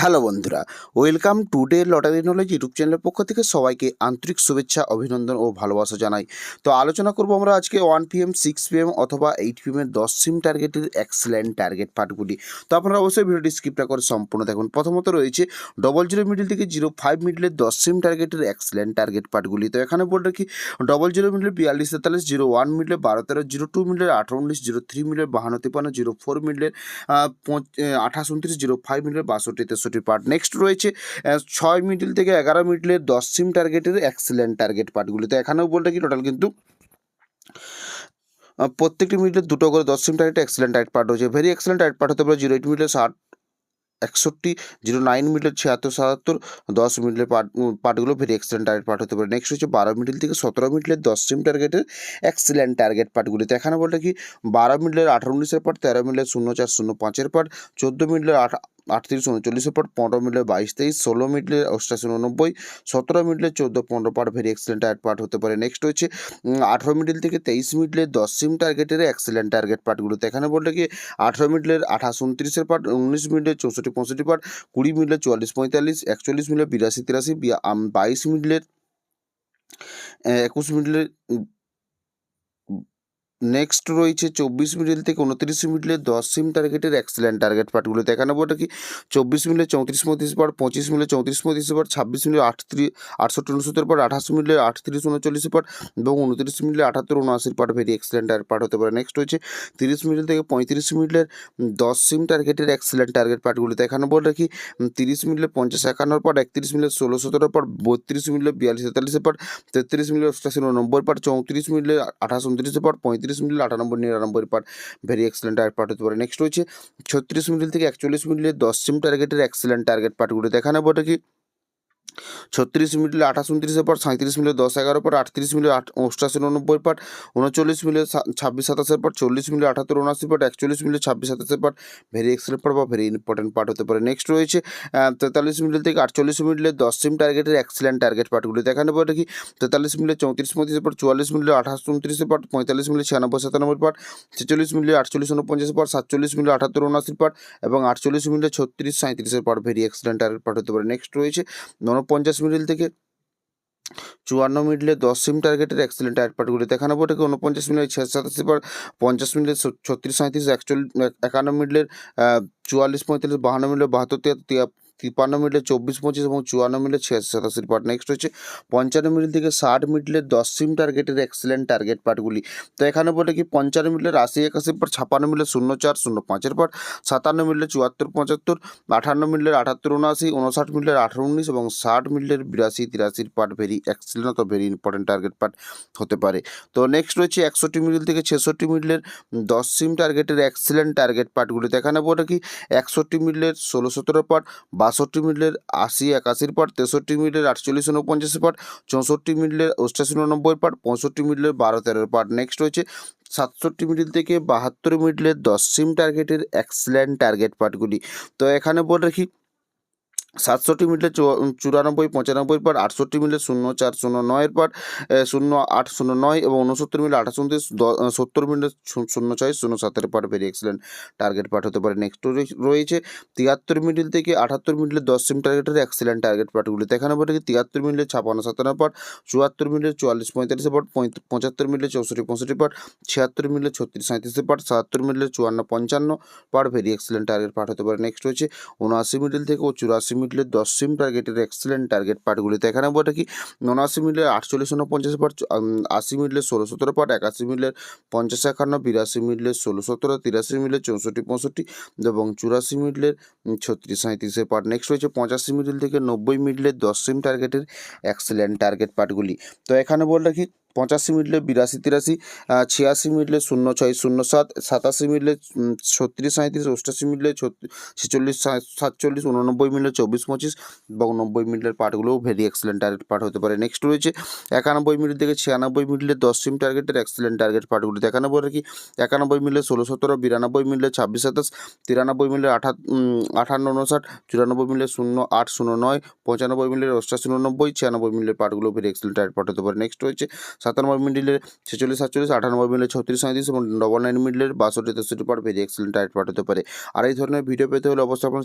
Hello বন্ধুরা, welcome today lottery knowledge YouTube চ্যানেলের পক্ষ থেকে সবাইকে আন্তরিক শুভেচ্ছা, অভিনন্দন ও ভালোবাসা জানাই। তো আলোচনা করব আমরা আজকে ওয়ান পিএম সিক্স পিএম অথবা এইট পি পিএমের দশ সিম টার্গেটের এক্সেলেন্ট টার্গেট পার্টগুলি তো আপনারা অবশ্যই ভিডিওটি স্কিপটা করে সম্পূর্ণ দেখুন। প্রথমত রয়েছে ডবল জিরো মিডিল থেকে জিরো ফাইভ মিডিলের দশ সিম টার্গেটের এক্সেলেন্ট টার্গেট পার্টগুলি তো এখানে বলে রাখি ডবল জিরো মিডিলে বিয়াল্লিশ, তেতাল্লিশ জিরো ওয়ান মিডিলে বারো, তেরো জিরো টু মিডিলের আঠারো, উনিশ জিরো থ্রি মিডিলের বাহান্ন, তিপ্পান্ন জিরো ফোর মিডিলের আঠাশ, উনত্রিশ জিরো ফাইভ মিডিলের বাষট্টি তেষট্টি পার্ট নেক্সট রয়েছে ছয় মিডিল থেকে এগারো মিডিলের দশ সিম টার্গেটের এক্সেলেন্ট টার্গেট পার্টগুলি তো এখানেও বলতে কি টোটাল কিন্তু প্রত্যেকটি মিডিলে দুটো করে দশ sim target excellent tight part রয়েছে ভেরি এক্সেলেন্ট টাইট পার্ট হতে পারে জিরো এইট মিডিলে ষাট, একষট্টি জিরো নাইন মিডিলের ছিয়াত্তর, সাতাত্তর, দশ মিডিলের পার্ট পার্টগুলো ভেরি এক্সেলেন্ট টার্গেট পার্ট হতে পারে। নেক্সট হচ্ছে বারো মিডিল থেকে সতেরো মিডিলের দশ সিম টার্গেটের এক্সেলেন্ট টার্গেট পার্টগুলি তো এখানে বলতে কি বারো মিডিলের আঠারো উনিশের পার্ট তেরো মিডিলের শূন্য চার শূন্য পাঁচের পার্ট চোদ্দ মিডিলের আট আটত্রিশ উনচল্লিশের পার্ট পনেরো মিডিলের বাইশ তেইশ, ষোলো মিডিলের অষ্টাশি উননব্বই, সতেরো মিডিলের চোদ্দ পনেরো part very excellent target part হতে পারে। নেক্সট হচ্ছে আঠেরো মিডিল থেকে তেইশ মিডিলের দশ সিম টার্গেটের এক্সেলেন্ট টার্গেট পার্টগুলোতে এখানে বলতে কি আঠেরো মিডিলের আঠাশ উনত্রিশের পার্ট উনিশ মিডিলের চৌষট্টি পঁয়ষট্টি পার্ট কুড়ি মিডিলের চুয়াল্লিশ পঁয়তাল্লিশ, একচল্লিশ মিডিলের বিরাশি তিরাশি বাইশ মিডিলের একুশ মিডিলের নেক্সট রয়েছে চব্বিশ মিডিল থেকে উনত্রিশ মিডিলের দশ সিম টার্গেটের এক্সেলেন্ট টার্গেট পার্টগুলোতে এখানে বলতে কি চব্বিশ মিলে চৌত্রিশ পঁয়ত্রিশ পার পঁচিশ মিলে চৌত্রিশ পঁয়ত্রিশ পার ছাব্বিশ মিলে আটত্রিশ আটষট্টি উনসত্তর পার আঠাশ মিলে আটত্রিশ উনচল্লিশ পার এবং উনত্রিশ মিলে আটাত্তর উনআশির পার ভেরি এক্সেলেন্ট পার্ট হতে পারে নেক্সট হচ্ছে তিরিশ মিডিল থেকে পঁয়ত্রিশ মিডিলের দশ সিম টার্গেটের এক্সেলেন্ট টার্গেট পার্টগুলো এখানে বলে রাখি তিরিশ মিলে পঞ্চাশ একান্নর পর একত্রিশ মিলে ষোলো সতেরো পর বত্রিশ মিলে বিয়াল্লিশ তেতাল্লিশের পর তেত্রিশ মিলে অষ্টাশি নব্বই পার চৌত্রিশ মিলে আঠাশ উনত্রিশের পর পঁয়ত্রিশ মিলে আটানব্বই, নিরানব্বই পার ভেরি এক্সেলেন্ট টার্গেট পার্ট হতে পারে। নেক্সট হচ্ছে ছত্রিশ মিডিল থেকে একচল্লিশ মিডিলের দশ সিম টার্গেটের এক্সেলেন্ট টার্গেট পার্টগুলো দেখানো বটে কি? ছত্রিশ মিনিটে আঠাশ উনত্রিশের পর সাঁত্রিশ মিনিটে দশ এগারো পর আটত্রিশ মিনিটে আট, অষ্টাশি উননব্বই পার উনচল্লিশ মিনিটে ছাব্বিশ সাতাশের পর চল্লিশ মিনিটে আঠাত্তর উনআশি পার একচল্লিশ মিনিটে ছাব্বিশ সাতাশের পর ভেরি এক্সেলেন্ট পার্ট বা ভেরি ইম্পর্টেন্ট পার্ট হতে পারে। নেক্সট রয়েছে তেতাল্লিশ মিনিট থেকে আটচল্লিশ মিনিটে দশ সিম টার্গেটের এক্সেলেন্ট টার্গেট পার্টগুলি দেখানো পরে কি তেতাল্লিশ মিনিটে চৌত্রিশ পঁয়ত্রিশের পর চুয়াল্লিশ মিনিটে আঠাশ উনত্রিশের পর পঁয়তাল্লিশ মিনিটে ছিয়ানব্বই সাতানব্বই পার ছেচল্লিশ মিনিটে আটচল্লিশ উনপঞ্চাশের পর সাতচল্লিশ মিনিটে আঠাত্তর উনআশির পর এবং আটচল্লিশ মিনিটে ছত্রিশ সাঁত্রিশের পর ভেরি এক্সেলেন্ট টার্গেট পার্ট হতে পারে। নেক্সট রয়েছে উনপঞ্চাশ মিডিল থেকে চুয়ান্ন মিডলে দশ সিম টার্গেটের এক্সেলেন্ট টার্গেট পার্টগুলি দেখানো পরে কি উনপঞ্চাশ মিডলে ছিয়াশি সাতাশি পর পঞ্চাশ মিডলে ছত্রিশ সাঁত্রিশ একচল্লিশ, একান্ন মিডলের চুয়াল্লিশ পঁয়তাল্লিশ, বাহান্ন মিডলে বাহাত্তর, তিয়াত্তর, তিয়া- তিপ্পান্ন মিনিটে চব্বিশ, পঁচিশ এবং চুয়ান্ন মিনিটে ছিয়াশি সাতাশির পার্ট। নেক্সট হচ্ছে পঞ্চান্ন মিনিট থেকে ষাট মিনিটের দশ সিম টার্গেটের এক্সেলেন্ট টার্গেট পার্টগুলি তো এখানে বলে কি পঞ্চান্ন মিনিটের আশি একাশি পর ছাপান্ন মিনিটে শূন্য চার, শূন্য পাঁচের পর সাতান্ন মিনিটে চুয়াত্তর, পঁচাত্তর, আঠান্ন মিনিটের আটাত্তর, উনআশি, উনষাট মিনিটের আঠারো, উনিশ এবং ষাট মিনিটের বিরাশি, তিরাশির পার্ট ভেরি এক্সেলেন্ট অথবা ভেরি ইম্পর্টেন্ট টার্গেট পার্ট হতে পারে। তো নেক্সট রয়েছে একষট্টি মিডিল থেকে ছেষট্টি মিডিলের দশ সিম টার্গেটের এক্সেলেন্ট টার্গেট পার্টগুলি দেখানো বলে কি একষট্টি মিডিলের ষোলো, সতেরো পার্ট বাষট্টি মিনিটের আশি একাশির পার্ট তেষট্টি মিনিটের আটচল্লিশ উনপঞ্চাশের পার্ট চৌষট্টি মিনিটের অষ্টাশি উননব্বই পার্ট পঁয়ষট্টি মিনিটের বারো তেরোর পার্ট নেক্সট রয়েছে সাতষট্টি মিডিল থেকে বাহাত্তর মিডিলের দশ সিম টার্গেটের এক্সেলেন্ট টার্গেট পার্টগুলি তো এখানে বলে রাখি সাতষট্টি মিনিটে চুরানব্বই পঁচানব্বই পার আটষট্টি মিনিটে শূন্য চার, শূন্য নয়ের পার শূন্য আট, শূন্য নয় এবং উনসত্তর মিনিট আঠাশ সত্তর মিনিটে শূন্য ছয়, শূন্য সাতের পার ভেরি এক্সেলেন্ট টার্গেট পাঠ হতে পারে। নেক্সট রয়েছে তিয়াত্তর মিনিট থেকে আটাত্তর মিনিটে দশ সিম টার্গেটের এক্সেলেন্ট টার্গেট পার্টগুলি দেখানো বলে কি তিয়াত্তর মিনিটে ছাপান্ন, সাতান্ন পার, চুয়াত্তর মিনিটে চুয়াল্লিশ পঁয়তাল্লিশের পার পঁচাত্তর মিনিটে চৌষট্টি, পঁয়ষট্টি পার, ছিয়াত্তর মিনিটে ছত্রিশ সাঁত্রিশের পার, সাতাত্তর মিনিটে চুয়ান্ন, পঞ্চান্ন পার ভেরি এক্সেলেন্ট টার্গেট পাঠ হতে পারে। নেক্সট রয়েছে উনআশি মিডিল থেকে ও চুরাশি মিডিলের দশ সিম টার্গেটের এক্সেলেন্ট টার্গেট পার্টগুলিতে এখানে বলে কি, উনআশি মিডিলে আটচল্লিশ উনপঞ্চাশ পার আশি মিডিলে ষোলো সতেরো পার একাশি মিডিলের পঞ্চাশ একান্ন, বিরাশি মিডিলে ষোলো সতেরো, তিরাশি মিডিলে চৌষট্টি পঁয়ষট্টি এবং চুরাশি মিডিলের ছত্রিশ সাঁত্রিশের পার্ট নেক্সট রয়েছে পঁচাশি মিডিল থেকে নব্বই মিডিলের দশ সিম টার্গেটের এক্সেলেন্ট টার্গেট পার্টগুলি তো এখানে বলে রাখি পঁচাশি মিডলে বিরাশি, তিরাশি ছিয়াশি মিডলে শূন্য ছয়, শূন্য সাত, সাতাশি মিডলে ছত্রিশ সাঁত্রিশ অষ্টাশি মিডলে ছেচল্লিশ সাতচল্লিশ, উননব্বই মিডলে চব্বিশ, পঁচিশ এবং নব্বই মিডলের পার্টগুলোও ভেরি এক্সেলেন্ট টার্গেট পার্ট হতে পারে। নেক্সট রয়েছে একানব্বই মিনিট থেকে ছিয়ানব্বই মিডলে দশ সিম টার্গেটের এক্সেলেন্ট টার্গেট পার্টগুলি। দেখানো পরে কি, একানব্বই মিলে ষোলো, সতেরো, বিরানব্বই মিলে ছাব্বিশ, সাতাশ, তিরানব্বই মিলে আঠা আঠান্ন উনষাট চুরানব্বই মিলে শূন্য, আট, শূন্য নয়, পঁচানব্বই মিলে অষ্টাশি, উননব্বই, ছিয়ানব্বই মিলের পার্টগুলো ভেরি এক্সেলেন্ট টার্গেট পার্ট হতে পারে। নেক্সট রয়েছে সাত নম্বর মিডিলের ছেচল্লিশ, সাতচল্লিশ, আটানব্বই মিডিলের ছত্রিশ সাঁত্রিশ এবং ডবল নাইন মিডিলের বাষট্টি, তেষট্টি পার পেজে এক্সেলেন্ট টাইট পাঠাতে পারে। আর এই ধরনের ভিডিও পেতে হলে অবশ্যই আপনার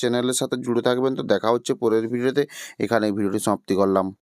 চ্যানেলের সাথে জুড়ে থাকবেন। তো দেখা হচ্ছে পরের ভিডিওতে এখানে ভিডিওটি সমাপ্তি করলাম।